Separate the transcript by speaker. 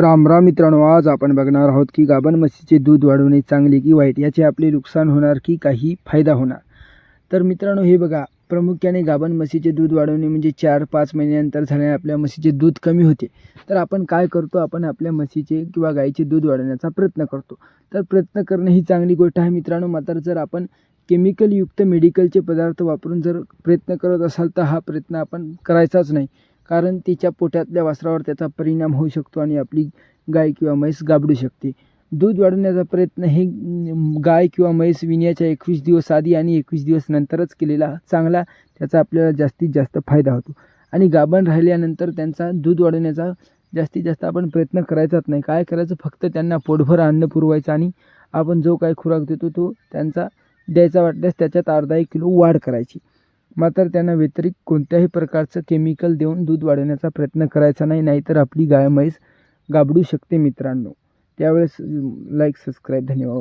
Speaker 1: राम राम मित्रांनो आज आपण बघणार आहोत की गाभण म्हशीचे दूध वाढवणे चांगले की वाईट याचे आपले नुकसान होणार की काही फायदा होणार? तर मित्रांनो हे बघा प्रामुख्याने गाभण म्हशीचे दूध वाढवणे म्हणजे चार पाच महिन्यानंतर झाल्याने आपल्या म्हशीचे दूध कमी होते. तर आपण काय करतो? आपण आपल्या म्हशीचे किंवा गाईचे दूध वाढवण्याचा प्रयत्न करतो. तर प्रयत्न करणे ही चांगली गोष्ट आहे मित्रांनो मात्र जर आपण केमिकलयुक्त मेडिकलचे पदार्थ वापरून जर प्रयत्न करत असाल तर हा प्रयत्न आपण करायचाच नाही. कारण तिच्या पोटातल्या वासरावर त्याचा परिणाम होऊ शकतो आणि आपली गाय किंवा म्हैस गाबडू शकते. दूध वाढवण्याचा प्रयत्न हे गाय किंवा म्हैस विण्याच्या एकवीस दिवस आधी आणि एकवीस दिवस नंतरच केलेला चांगला त्याचा आपल्याला जास्तीत जास्त फायदा होतो. आणि गाभण राहिल्यानंतर त्यांचा दूध वाढवण्याचा जास्तीत जास्त आपण प्रयत्न करायचाच नाही. काय करायचं? फक्त त्यांना पोटभर अन्न पुरवायचं आणि आपण जो काही खुराक देतो तो त्यांचा द्यायचा वाटल्यास त्याच्यात अर्धा एक किलो वाढ करायची. मात्र त्यांना व्यतिरिक्त कोणत्याही प्रकारचं केमिकल देऊन दूध वाढवण्याचा प्रयत्न करायचा नाही नाहीतर आपली गाय म्हैस गाबडू शकते मित्रांनो. त्यावेळेस लाईक सबस्क्राईब धन्यवाद.